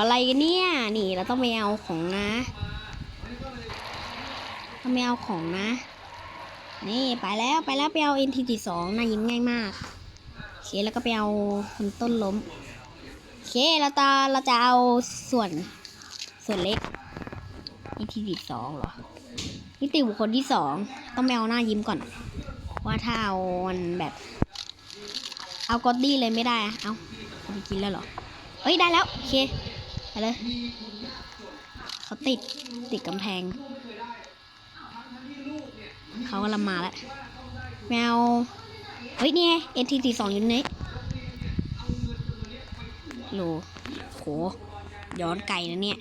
อะไรกันเนี่ย นี่เราต้องไปเอาของนะต้องไปเอาของนะ นี่ไปแล้วไปแล้วไปเอา NTT สองน่ายิ้มง่ายมากโอเคแล้วก็ไปเอาคนต้นล้มโอเคเราจะเราจะเอาส่วนส่วนเล็ก NTT สองเหรอนิติบุคคลที่สองต้องไปเอาหน้ายิ้มก่อน ว่าถ้าเอามันแบบ เอากอดดี้เลยไม่ได้เอาเอาไปกินแล้วเหรอเอ้ย ได้แล้ว โอเค ไปเลยเขาติดติดกำแพง เขากำลังมาแล้วแมวเฮ้ยนี่ไง NTT สองอยู่นี้โหลโห ย้อนไกลนะเนี่ย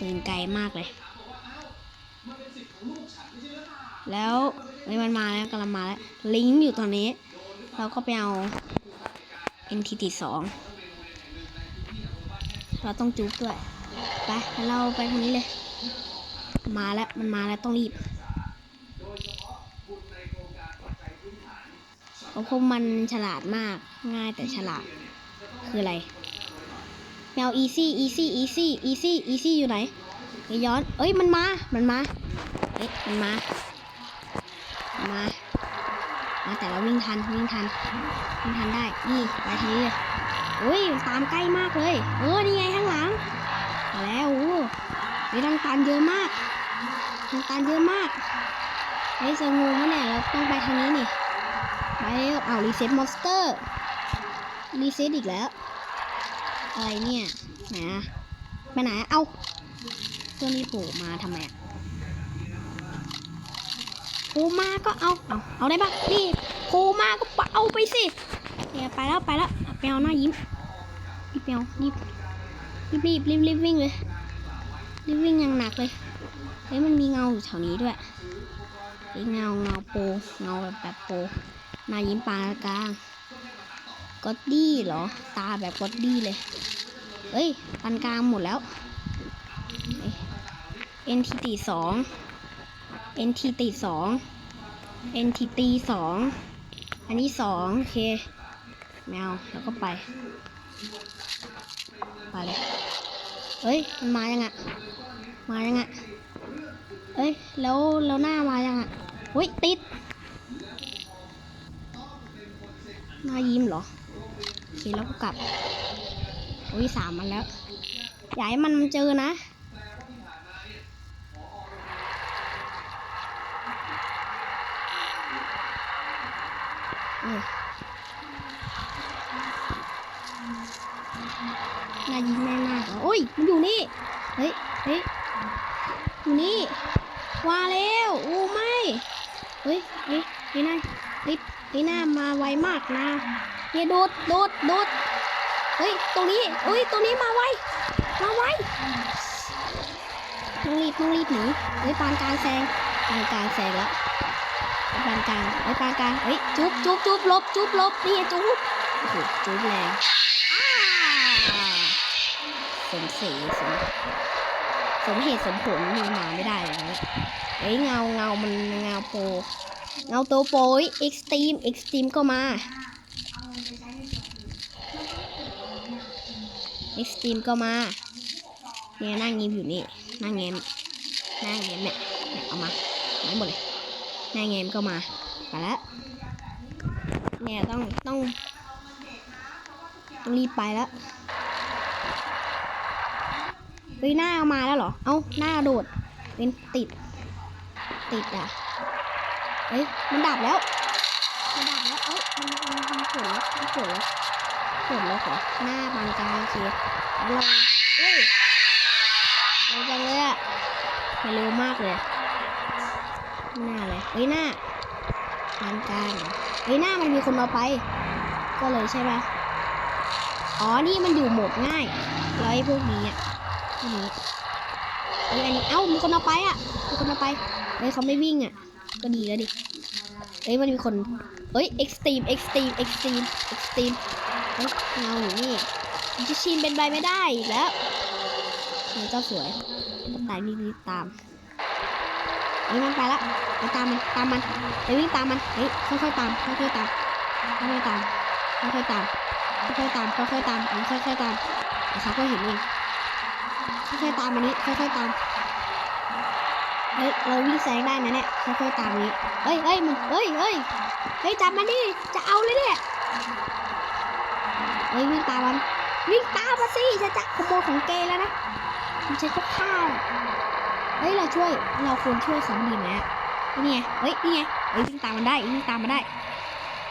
ตื่นไกลมากเลย แล้วเฮ้ยมันมาแล้วกำลังมาแล้ว ลิงก์อยู่ตอนนี้ เราก็ไปเอา NTT สอง เราต้องจุ๊บด้วย ไปเราไปทางนี้เลย มาแล้ว มันมาแล้วต้องรีบเพราะพวกมันฉลาดมาก ง่ายแต่ฉลาด คืออะไร แมว easy easy easy easy easy อยู่ไหนไปย้อน เอ้ย มันมา มันมา เอ้ยมันมา มา มาแต่เราวิ่งทัน วิ่งทัน วิ่งทันได้ นี่ไปทางนี้เลย อ้ยตามใกล้มากเลย เออ นี่ไงข้างหลังมาแล้วโอ้ยทางตันเยอะมากทางตันเยอะมากเฮ้ยจะงูมะเนี่ยเราต้องไปทางนี้นี่ไปเร็วเอารีเซ็ตมอนสเตอร์รีเซ็ตอีกแล้วอะไรเนี่ยไหนอะไปไหนอะเอ้าตัวนี้โผล่มาทำไมอะโผล่มาก็เอาเอาเอาได้ปะนี่โผล่มาก็เอาไปสิเนี่ยไปแล้วไปแล้ว ไปเอาหน้ายิ้มรีบไปเอารีบรีบรีบรีบรีบวิ่งเลยรีบวิ่งอย่างหนักเลยเฮ้ยมันมีเงาอยู่แถวนี้ด้วยเฮ้ยเงาเงาโปเงาแบบแบบโปหน้ายิ้มปานกลางก็ดดี้เหรอ ตาแบบก็ดดี้เลยเอ้ยปานกลางหมดแล้วเอ้ย NTT สอง NTT สอง NTT สองอันนี้สองโอเค แมวแล้วก็ไป ไปเลย เฮ้ย มันมายังอะมายังอะเอ้ย แล้วแล้วหน้ามายังอะอุ้ย ติด หน้ายิ้มเหรอโอเคแล้วก็กลับ อุ้ยสามมันแล้ว อย่าให้มันเจอนะ เออน่ายิงแม่มากเหรอโอ้ยมันอยู่นี่ เฮ้ยเฮ้ยอยู่นี่ว่าแล้วโอ้ไม่ เฮ้ยเฮ้ยเฮ้ยนายเฮ้ยเฮ้ยหน้ามาไวมากนะเฮ้ยโดดโดดโดดเฮ้ยตรงนี้เฮ้ยตรงนี้มาไวมาไวต้องรีบต้องรีบหนีเฮ้ยปานกลางแซงปานกลางแซงแล้วปานกลางเฮ้ยปานกลางเฮ้ยจุ๊บจุ๊บจุ๊บลบจุ๊บลบนี่จุ๊บโอ้โหจุ๊บแรง มศรีสมสมเหตุสมผลมีมาไม่ได้เลยนะเฮ้เงาเงามันเงาโป เงาตัวโปรเอ็กซ์ตรีมเอ็กซ์ตรีมก็มาเอ็กซ์ตรีมก็มาเนี่ยนั่งยิ้มอยู่นี่นั่งเงมนั่งเงมเนี่ยเนี่ยเอามาไม่หมดเลยหน้าเงมก็มาไปแล้วเนี่ยต้องต้องต้องรีบไปแล้ว เฮ้ยหน้าเอามาแล้วเหรอ เอ้าหน้าโดด เป็นติด ติดอะเฮ้ยมันดับแล้ว มันดับแล้ว เอ้ยมันมันมันเกิดแล้วมันเกิดแล้วเกิดแล้วเหรอหน้าปานกลางโอเคล้วเราเฮ้ยเร็วจังเลยอะไปเร็วมากเลย หน้าเลยเฮ้ยหน้าปานกลางเหรอเฮ้ยหน้ามันมีคนเอาไป ก็เลยใช่ปะอ๋อ นี่มันอยู่โหมดง่ายแล้วไอ้พวกนี้อะ พวกนี้เฮ้อันนี้เอ้ามีคนเอาไปอะมีคนเอาไปเฮ้ยเขาไม่วิ่งอะ ก็ดีแล้วดิเฮ้ยมันมีคนเฮ้ยเอ็กซ์ตรีมเอ็กซ์ตรีมเอ็กซ์ตรีมเอ็กซ์ตรีมเฮ้ยเงาอยู่นี่จะชินเป็นไปไม่ได้อีกแล้วเฮ้ยเจ้าสวยตายรีบๆตามเฮ้ยมันไปละไปตามมันตามมันไปวิ่งตามมันเฮ้ยค่อยๆตามค่อยๆตามค่อยๆตามค่อยๆตามค่อยๆตามค่อยๆตามอันนี้ค่อยๆตามเขาก็เห็นเอง ค่อยๆตามอันนี้ค่อยๆตามเฮ้ยเราวิ่งแซงได้นะเนี่ยค่อยๆตามนี้เฮ้ยเฮ้ยมันเฮ้ยเฮ้ยเฮ้ยจับมันดิจะเอาเลยเนี่ยเฮ้ยวิ่งตามมันวิ่งตามมาสิจะจะขโมยของเกย์แล้วนะมันใช้ก็ฆ่าเฮ้ยเราช่วยเราควรช่วยเขาดีไหมอะนี่ไงเฮ้ยนี่ไงเฮ้ยวิ่งตามมันได้วิ่งตามมันได้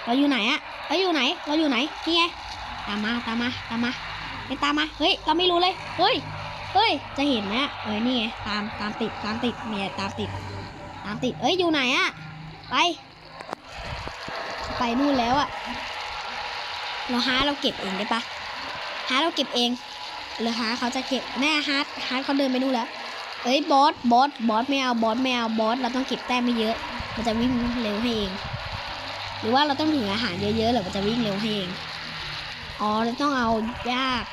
เราอยู่ไหนอะเอ้ยอยู่ไหน เราอยู่ไหนนี่ไงตามมาตามมาตามมาไปตามมาเฮ้ยเราไม่รู้เลยเฮ้ย เฮ้ย จะเห็นไหมอะเอ้ยนี่ไงตามตามติดตามติดเนี่ยตามติด ตามติด เอ้ยอยู่ไหนอะไป ไปนู่นแล้วอะเราหาเราเก็บเองได้ปะหาเราเก็บเองหรือหาเขาจะเก็บแน่ฮาร์ดฮาร์ดเขาเดินไปนู่นแล้วเอ้ยบอสบอสบอสไม่เอาบอสไม่เอาบอสเราต้องเก็บแต้มไม่เยอะ มันจะวิ่งเร็วให้เอง หรือว่าเราต้องถึงอาหารเยอะๆหรือมันจะวิ่งเร็วให้เองอ๋อเราต้องเอายาก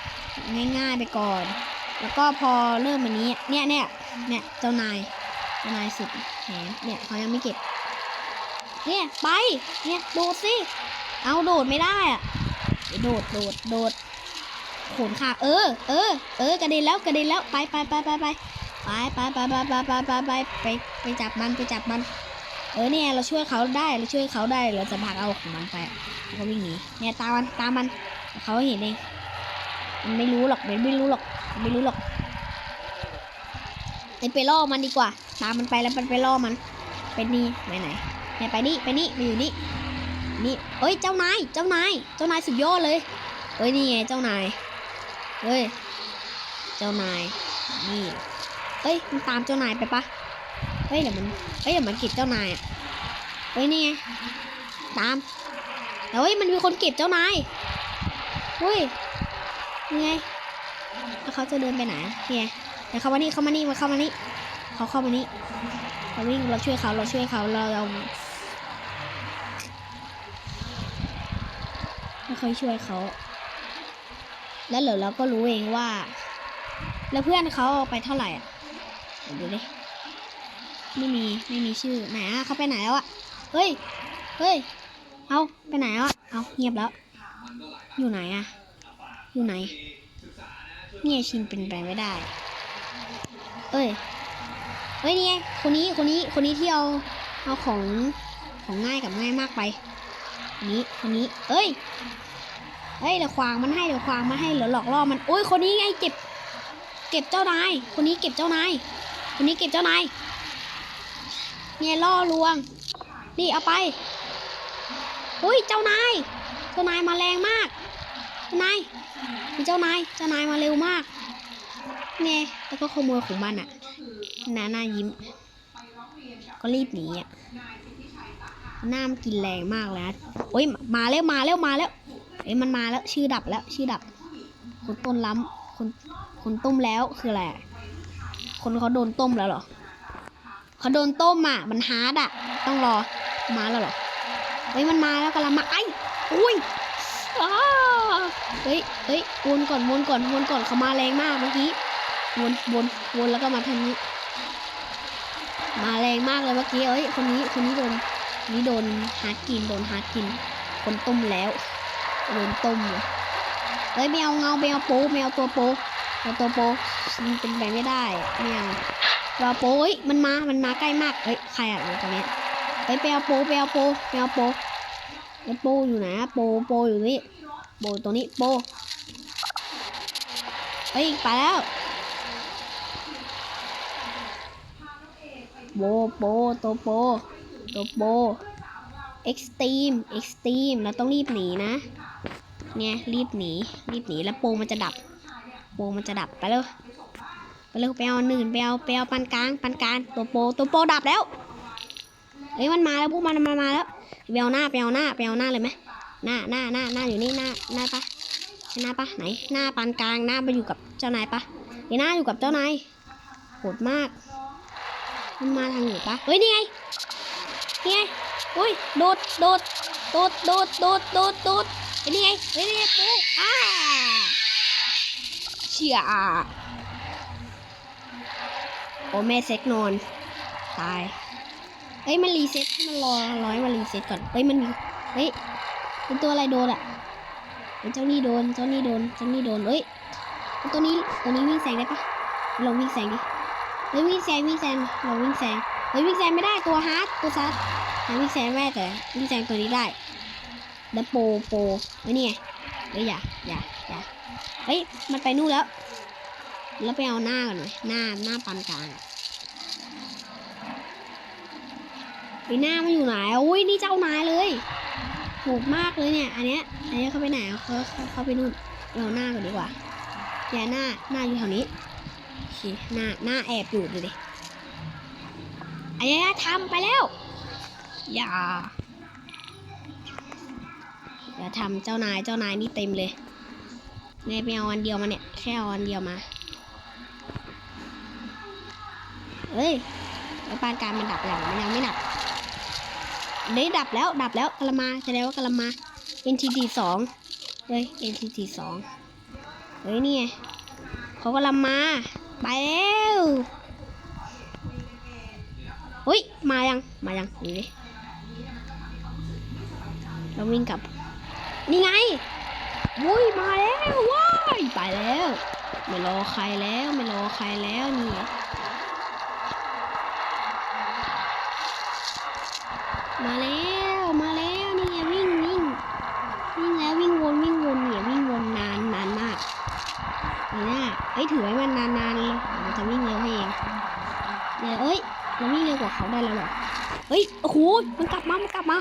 ง่ายๆไปก่อน แล้วก็พอเริ่มอันนี้ เนี่ยเนี่ยเนี่ยเจ้านายเจ้านายสุดแหมเนี่ยเขายังไม่เก็บ เนี่ยไป เนี่ยโดดสิ เอาโดดไม่ได้อะโดดโดดโดดขนขาเออ เออ เออกระเด็นแล้วกระเด็นแล้วไปไปไปไปไปไปไปไปไปไปไปไปไปไปไปจับมันไปจับมัน เออเนี่ยเราช่วยเขาได้เราช่วยเขาได้เราจะพาเอาของมันไปแล้ววิ่งหนีเนี่ยตามมันตามมันเขาเห็นเองมันไม่รู้หรอกมันไม่รู้หรอก ไม่รู้หรอกไอไปล่อมันดีกว่า ตามมันไปแล้วมันไปล่อมันไปนี่ไปไหนเนี่ยไปนี่ไปนี่ไปอยู่นี่นี่เอ้ยเจ้านายเจ้านายเจ้านายสุดยอดเลยเอ้ยนี่ไงเจ้านายเฮ้ยเจ้านายนี่เอ้ยมันตามเจ้านายไปปะเฮ้ยเดี๋ยวมันเฮ้ยเดี๋ยวมันเก็บเจ้านายอะเฮ้ยนี่ไงตามเฮ้ยมันมีคนเก็บเจ้านายเฮ้ยไง แล้วเขาจะเดินไปไหนนี่ไงเดี๋ยวเขามานี่เขามานี่มาเข้ามานี่เขาเข้ามานี่เราวิ่งเราช่วยเขาเราช่วยเขาเราเราไม่ค่อยช่วยเขา แล้วเดี๋ยวเราก็รู้เองว่า แล้วเพื่อนเขาไปเท่าไหร่อะดูดิไม่มีไม่มีชื่อไหนอะเขาไปไหนแล้วอะเฮ้ยเฮ้ยเอาไปไหนแล้วอะเอาเงียบแล้ว อยู่ไหนอะอยู่ไหน เนี่ยชินเป็นไปไม่ได้ เอ้ยเฮ้ยนี่ไงคนนี้คนนี้คนนี้ที่เอาเอาของของง่ายกับง่ายมากไปนี้คนนี้ เอ้ยเฮ้ยเดี๋ยวควางมันให้เดี๋ยวควางมันให้เดี๋ยวหลอกล่อมันโอ้ยคนนี้ไงเก็บ เก็บเจ้านาย คนนี้เก็บเจ้านายคนนี้เก็บเจ้านายเนี่ยล่อลวงนี่เอาไปอุ้ยเจ้านาย เจ้านายมาแรงมาก เจ้านาย เจ้านายมาเร็วมากเนี่ยแล้วก็ขโมยของมันอะหน้าหน้ายิ้ม ก็รีบหนีอะน้ามกินแรงมากเลยนะโอ้ย มาแล้ว มาแล้ว มาแล้วเอ้ยมันมาแล้ว ชื่อดับแล้ว ชื่อดับ คนต้นล้ำคนคนต้มแล้วคืออะไร คนเขาโดนต้มแล้วหรอ เขาโดนต้มอะ มันฮาร์ดอะ ต้องรอ มาแล้วหรอเฮ้ยมันมาแล้วกำลังมาไอ้อุ้ยอ้า เฮ้ยเฮ้ยวนก่อนวนก่อนวนก่อนเขามาแรงมากเมื่อกี้วนวนวนแล้วก็มาทางนี้ มาแรงมากเลยเมื่อกี้เอ้ยคนนี้คนนี้โดนนี้โดนฮาร์ดกินโดนฮาร์ดกิน คนต้มแล้วโดนต้มเลยเฮ้ยไม่เอาเงาไม่เอาโป๊ไม่เอาตัวโป๊เอาตัวโป๊มันเป็นไปไม่ได้ไม่เอารอโป้ยมันมามันมาใกล้มากเอ้ยใครอะอยู่ตรงนี้ยเอ้ยไปเอาโป้ไปเอาโป้ไปเอาโป้แล้วโป้อยู่ไหนอะโป้โป้อยู่นี่ โป้ตรงนี้โปเฮ้ยไปแล้วโบโปตัวโปตัวโปเอ็กซ์ตีมเอ็กซ์ตีมเราต้องรีบหนีนะ เนี่ยรีบหนีรีบหนีแล้วโปมันจะดับ โปมันจะดับไปเลยไปเร็วไปเอาอันอื่นไปเอาไปเอาปันกลางปันกลางตัวโปตัวโปดับแล้วเอ้ยมันมาแล้วพวกมันมันมาแล้วไปเอาหน้าไปเอาหน้าไปเอาหน้าเลยไหม หน้าหน้าหน้าหน้าอยู่นี่หน้าหน้าปะใช่หน้าปะไหน หน้าปานกลางหน้าไปอยู่กับเจ้านายปะไอหน้าอยู่กับเจ้านายโหดมาก มันมาทางไหนปะเฮ้ยนี่ไงนี่ไงอุ้ยโดดโดดโดดโดดโดดโดดโดดไอ้นี่ไงเฮ้นี่ไงปูอ้าเชี่ยโอ้แม่เซ็กนอน ตายเอ้ยมันรีเซ็ตให้มันรอร้อยมารีเซ็ตก่อนเฮ้ยมันมีเฮ้ย เป็นตัวอะไรโดนอะเฮ้ยเจ้านี่โดน เจ้านี่โดน เจ้านี่โดน เอ้ย ตัวนี้ ตัวนี้วิ่งแซงได้ปะลองวิ่งแซงดิ เฮ้ยวิ่งแซงวิ่งแซงลองวิ่งแซง เฮ้ยวิ่งแซงไม่ได้ตัวฮาร์ดตัวซัดหาวิ่งแซงไม่แต่วิ่งแซงตัวนี้ได้แล้วโปโปเฮ้ยนี่ไงเฮ้ยอย่าอย่าอย่าเฮ้ยมันไปนู่นแล้ว แล้วไปเอาหน้ากันหน่อยหน้าหน้าปานกลางไอหน้ามันอยู่ไหน อุ้ยนี่เจ้านายเลย โหดมากเลยเนี่ย อันเนี้ย อันเนี้ยเขาไปไหนเขาเขาเขาไปนู่นเราหน้ากันดีกว่าอย่าหน้าหน้าอยู่แถวนี้โอเคหน้าหน้าแอบอยู่ดูดิไอ้ยาทำไปแล้ว อย่า อย่าทำเจ้านายเจ้านายนี่เต็มเลยเนี่ยไปเอาอันเดียวมาเนี่ย แค่เอาอันเดียวมาเฮ้ยไอ้ปานการมันดับอย่างมันยังไม่ดับ เด้ดับแล้วดับแล้วกะละมาแสดงว่ากะละมา NTT สองเฮ้ย NTT สองเฮ้ยนี่ไงเขากำลังมา ไปแล้วเฮ้ย มายัง มายังนี่ดิเราวิ่งกลับ นี่ไงวุ้ย มาแล้วว้ายไปแล้ว ไม่รอใครแล้ว ไม่รอใครแล้วนี่ไง มาแล้วมาแล้วนี่ไงวิ่งวิ่งวิ่งแล้ววิ่งวนวิ่งวนเนี่ยวิ่งวนนานนานมากนี่นะเอ้ถือไว้มันนานๆเลยเดี๋ยมันจะวิ่งเร็วให้เองเดี๋ยวเอ้ยเราวิ่งเร็วกว่าเขาได้แล้วเหรอเฮ้ยโอ้โหมันกลับมามันกลับมา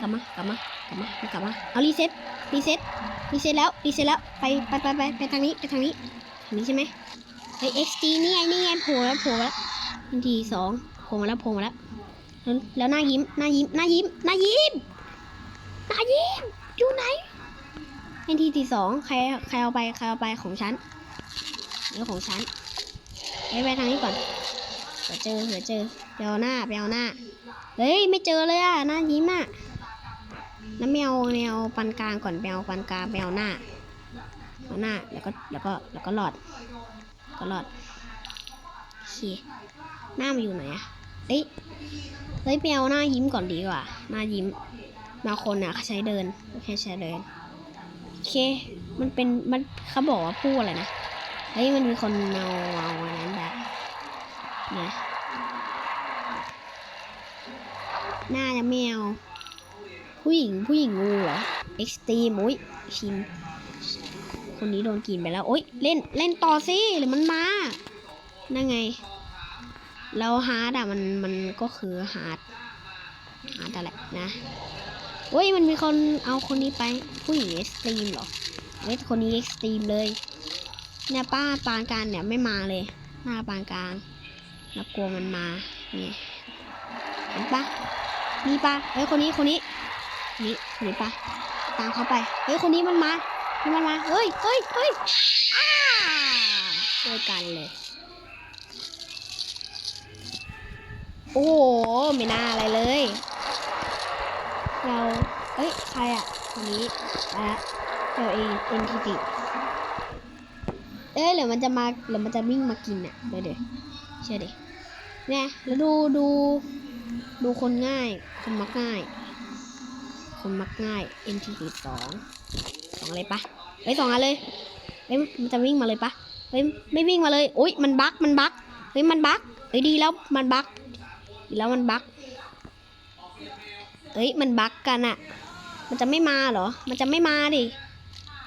กลับมากลับมากลับมามันกลับมาเอารีเซ็ตรีเซ็ตรีเซ็ตแล้วรีเซ็ตแล้วไปไปไปไปไปทางนี้ไปทางนี้ทางนี้ใช่ไหมไอเฮ้ย XD นี่ไงนี่ไงโผล่แล้วโผล่แล้วทันทีสองโผล่มาแล้วโผล่มาแล้ว แล้วหน้ายิ้มหน้ายิ้มหน้ายิ้มหน้ายิ้มหน้ายิ้มอยู่ไหนเอ็นทีที่สองใครใครเอาไปใครเอาไปของฉันเดี๋ยวของฉันไปไปทางนี้ก่อนเดี๋ยวเจอเดี๋ยวเจอไปเอาหน้าไปเอาหน้าเฮ้ยไม่เจอเลยอะหน้ายิ้มอะน้ำแมวแนวปันกลางก่อนไปเอาปันกลางไปเอาหน้าเอาหน้าแล้วก็แล้วก็แล้วก็หลอดก็หลอดโอเคหน้ามันอยู่ไหนอะ เอ้ย เฮ้ยไปเอาหน้ายิ้มก่อนดีกว่า หน้ายิ้มบางคนอะเขาใช้เดินแค่ใช้เดิน โอเค มันเป็น มันเขาบอกว่าพูดอะไรนะ เฮ้ย มันมีคนเอาเอาอันนั้นแบบเนี่ยหน้าจะไม่เอาผู้หญิง ผู้หญิงงูเหรอ เอ็กซ์ตรีมอุ้ยชิมคนนี้โดนกินไปแล้ว โอ๊ย เล่น เล่นต่อสิ หรือมันมา นั่นไง แล้วฮาร์ดอะมันมันก็คือฮาร์ดฮาร์ดอะไรนะเฮ้ยมันมีคนเอาคนนี้ไปผู้หญิงเอ็กซ์ตรีมหรอเฮ้ยคนนี้เอ็กซ์ตรีมเลยเนี่ยป้าปานกลางเนี่ยไม่มาเลย หน้าปานกลางแล้วกลัวมันมานี่เห็นปะนี่ปะเฮ้ยคนนี้คนนี้นี่คนนี้ปะตามเขาไปเฮ้ยคนนี้มันมานี่มันมาเฮ้ยเฮ้ยเฮ้ยอ้าด้วยกันเลย โอ้โห ไม่น่าอะไรเลย เรา เอ้ย ใครอะคนนี้อะเราเองเอ็นทีติเอ้ยหรือมันจะมาหรือมันจะวิ่งมากินอะเดี๋ยวเดี๋ยวเชื่อดิเนี่ยแล้วดูดูดูคนง่าย คนมักง่าย คนมักง่าย NTT สองสองอะไรปะเฮ้ยสองอันเลยเฮ้ยมันจะวิ่งมาเลยปะเฮ้ยไม่วิ่งมาเลยอุ้ยมันบั๊กมันบั๊กเฮ้ยมันบั๊กเฮ้ยดีแล้วมันบั๊ก แล้วมันบั๊กเอ้ยมันบั๊กกันอะมันจะไม่มาเหรอ มันจะไม่มาดิ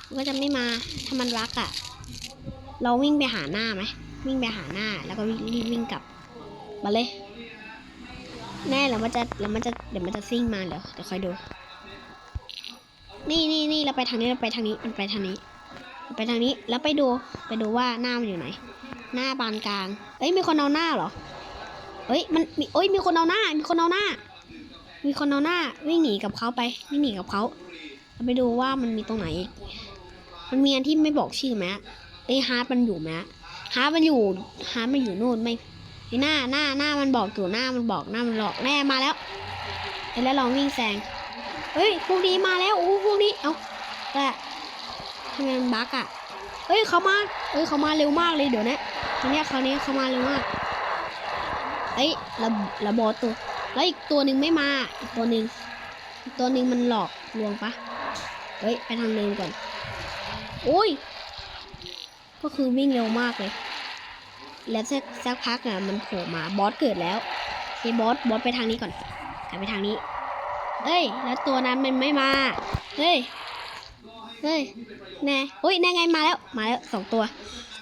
มันก็จะไม่มา ถ้ามันบั๊กอะเราวิ่งไปหาหน้าไหม วิ่งไปหาหน้า แล้วก็วิ่งรีบวิ่งกลับ มาเลย แน่แล้วมันจะแล้วมันจะเดี๋ยวมันจะซิ่งมาเดี๋ยวเดี๋ยวคอยดู นี่นี่นี่เราไปทางนี้เราไปทางนี้มันไปทางนี้ไปทางนี้แล้วไปดูไปดูว่าหน้ามันอยู่ไหน หน้าบานกลาง เอ้ยมีคนเอาหน้าเหรอ เอ้ยมันมีเอ้ยมีคนเอาหน้า มีคนเอาหน้า มีคนเอาหน้า วิ่งหนีกับเขาไปวิ่งหนีกับเขาเราไปดูว่ามันมีตรงไหน มันมีอันที่ไม่บอกชื่อไหมเอ้ฮาร์ดมันอยู่ไหมฮาร์ดมันอยู่ฮาร์ดมันอยู่นู่นไม่ไอ้หน้าหน้าหน้ามันบอกอยู่หน้ามันบอกหน้ามันหลอกแน่มาแล้วไอ้แล้วลองวิ่งแซงเฮ้ยพวกนี้มาแล้วโอ้พวกนี้เอ้าแต่ทำไมมันบั๊กอะเฮ้ยเขามาเฮ้ยเขามาเร็วมากเลยเดี๋ยวนะทีเนี้ยคราวนี้เขามาเร็วมาก เอ้ยระระบอตัว แล้วอีกตัวหนึ่งไม่มา อีกตัวหนึ่งอีกตัวหนึ่งมันหลอกลวงปะเฮ้ย ไปทางเดินก่อน โอ้ย ก็คือวิ่งเร็วมากเลย แล้วสักสักพักอะ มันโผล่มา บอสเกิดแล้วไอ้บอส บอสไปทางนี้ก่อนกลับไปทางนี้ เอ้ย แล้วตัวนั้นมันไม่มา เฮ้ย เฮ้ย แน่อุ้ยแน่ไงมาแล้ว มาแล้วสองตัว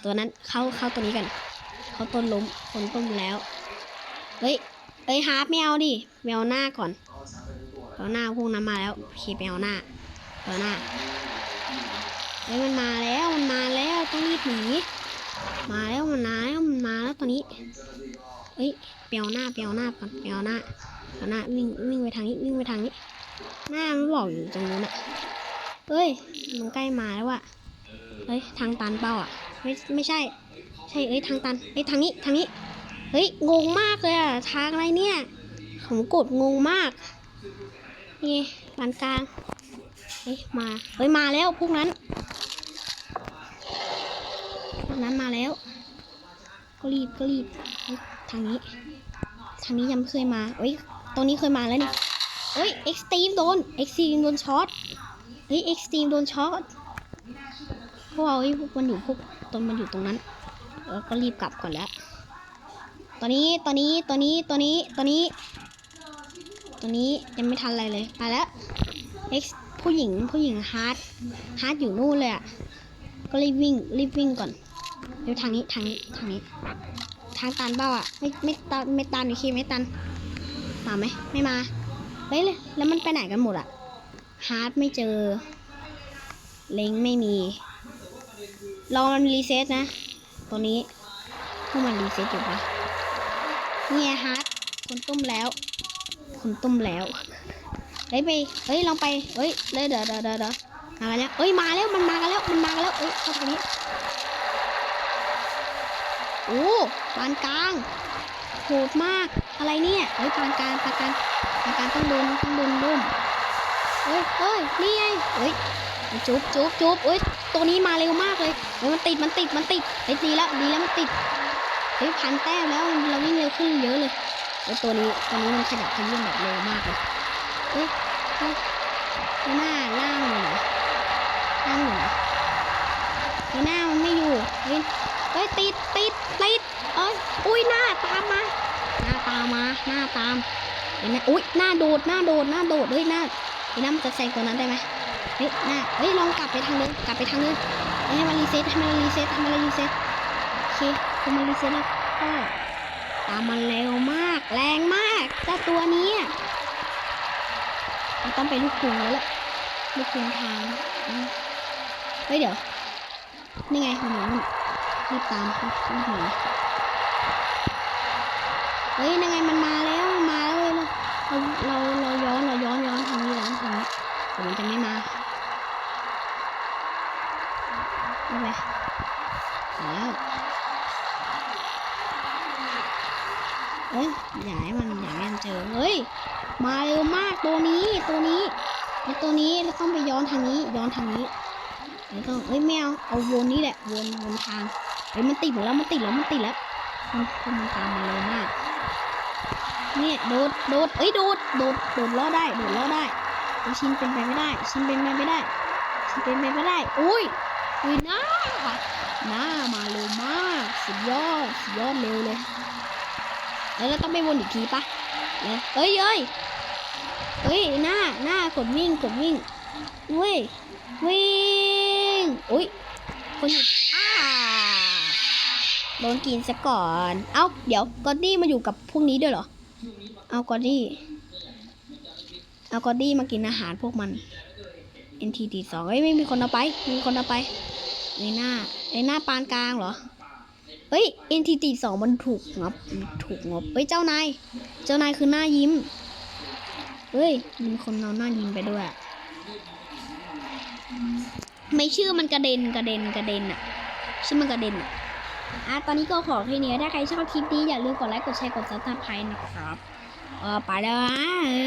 ตัวนั้นเข้าเข้าตัวนี้กัน เขาต้นล้มคนต้มแล้ว เฮ้ยเอ้ยฮาร์ปไม่เอาดิไม่เอาหน้าก่อนเอาหน้าพวกนั้นมาแล้วโอเคไปเอาหน้าเอาหน้าเฮ้ยมันมาแล้วมันมาแล้วต้องรีบหนีมาแล้วมันมาแล้วมันมาแล้วตอนนี้เฮ้ยเปียวหน้าเปียวหน้าก่อนเปียวหน้าเปียวหน้าวิ่งวิ่งไปทางนี้วิ่งไปทางนี้ หน้ามันบอกอยู่ตรงนู้นอะเฮ้ยมันใกล้มาแล้วอะเฮ้ยทางตันเปล่าอะไม่ไม่ใช่ ใช่เอ้ยทางตันเอ้ยทางนี้ทางนี้ เฮ้ย งงมากเลยอะทางอะไรเนี่ย ผมกดงงมาก นี่ปานกลาง เฮ้ย มา เฮ้ย มาแล้วพวกนั้น พวกนั้นมาแล้ว ก็รีบก็รีบทางนี้ ทางนี้ยังไม่เคยมาเอ้ย ตรงนี้เคยมาแล้วนี่เอ้ย เอ็กซ์ตรีมโดน เอ็กซ์ตรีมโดนช็อต เฮ้ย เอ็กซ์ตรีมโดนช็อตพวกเราเฮ้พวกมันอยู่พวกตนมันอยู่ตรงนั้นเออก็รีบกลับก่อนแล้ว ตอนนี้ตอนนี้ตอนนี้ตอนนี้ตอนนี้ตอนนี้ยังไม่ทันอะไรเลยไปแล้ว X ผู้หญิงผู้หญิงฮาร์ดฮาร์ดอยู่นู่นเลยอะก็รีบวิ่งรีบวิ่งก่อนเดี๋ยวทางนี้ทางนี้ทางนี้ ทางตันเปล่าอะไม่ไม่ตันไม่ตันโอเคไม่ตันมาไหมไม่มาเฮ้ยแล้วมันไปไหนกันหมดอะฮาร์ดไม่เจอ เล้งไม่มีลองมันรีเซ็ตนะ ตัวนี้พวกมันรีเซ็ตอยู่ปะ เนี่ยฮาร์ดคนตุ้มแล้ว คนตุ้มแล้ว เฮ้ยไป เฮ้ยลองไป เฮ้ยเลยเดี๋ยวเดี๋ยวเดี๋ยวเดี๋ยวมาแล้วเฮ้ยมาแล้วมันมากันแล้วมันมากันแล้วเอ้ยเข้าตรงนี้ โอ้ปานกลางโหดมาก อะไรเนี่ยเฮ้ยปานกลางปานกลางปานกลางต้องโดนต้องโดนดุมเฮ้ยเฮ้ยนี่ไงเฮ้ยจุ๊บจุ๊บจุ๊บเฮ้ยตัวนี้มาเร็วมากเลยเฮ้ยมันติดมันติดมันติดเฮ้ยดีแล้วดีแล้วมันติด เฮ้ยพันแต้มแล้วเราวิ่งเร็วขึ้นเยอะเลยเฮ้ตัวนี้ตัวนี้มันขยับขยื่นแบบเร็วมากเลยเฮ้ยเฮ้ยหน้าล่างอยู่ไหนล่างอยู่ไหนไอ้หน้ามันไม่อยู่เฮ้ยเฮ้ยติดติดติดเอ้ยอุ้ยหน้าตามมา หน้าตามมาหน้าตามเห็นไหมอุ้ยหน้าโดดหน้าโดดหน้าโดดเฮ้ยหน้าไอ้หน้ามันจะแซงตัวนั้นได้ไหมเฮ้ยหน้าเฮ้ยลองกลับไปทางเดิมกลับไปทางเดิมให้มันรีเซ็ตให้มันรีเซ็ตให้มันรีเซ็ตโอเค พอมันรีเซ็ตแล้วก็ตามมันเร็วมาก แรงมากเจ้าตัวนี้มันต้องไปลูกกรุงแล้วแหละลูกกรุงทางเฮ้ยเดี๋ยว นี่ไงหนูมันรีบตามรีบหนีเฮ้ยยังไงมันมาแล้วมาแล้วเว้ยเราเราเราย้อนเราย้อนย้อนทางนี้ย้อนทางนี้แต่มันจะไม่มาไม่ไปแล้วเอ้ยอย่าให้มันอย่าให้มันเจอเฮ้ยมาเร็วมากตัวนี้ตัวนี้ไอ้ตัวนี้เราต้องไปย้อนทางนี้ย้อนทางนี้เดี๋ยวต้องเอ้ยแมวเอาวนนี้แหละวนวนทางเฮ้ยมันติดหมดแล้วมันติดแล้วมันติดแล้วมันมันตามมาเร็วมากเนี่ยโดดโดดเอ้ยโดดโดดโดดล้อได้โดดล้อได้ชินเป็นไปไม่ได้ ชินเป็นไปไม่ได้ชินเป็นไปไม่ได้อุ้ยอุ้ยหน้าหน้ามาเร็วมากสุดยอดสุดยอดเร็วเลย แล้วเราต้องไปวนอีกทีปะเลยเอ้ยเอ้ยเอ้ยหน้าหน้ากดวิ่งกดวิ่งเว้ยวิ่งอุ้ยคนอยู่อ้าโดนกินซะก่อน เอ้าเดี๋ยวกอดดี้มาอยู่กับพวกนี้ด้วยเหรอ เอากอดดี้เอากอดดี้มากินอาหารพวกมัน NTT สองเอ้ยไม่มีคนเอาไป มีคนเอาไปในหน้าในหน้าปานกลางเหรอ เฮ้ย NTT สองมันถูกงบถูกงบเฮ้ย เจ้านาย เจ้านายคือหน้ายิ้ม เฮ้ย มีคนเอาหน้ายิ้มไปด้วย ไม่ชื่อมันกระเด็นกระเด็นกระเด็นอะชื่อมันกระเด็นอะอะตอนนี้ก็ขอแค่นี้ถ้าใครชอบคลิปนี้อย่าลืมกดไลค์ กดแชร์ กดซับสไครต์นะครับ เออไปแล้วนะ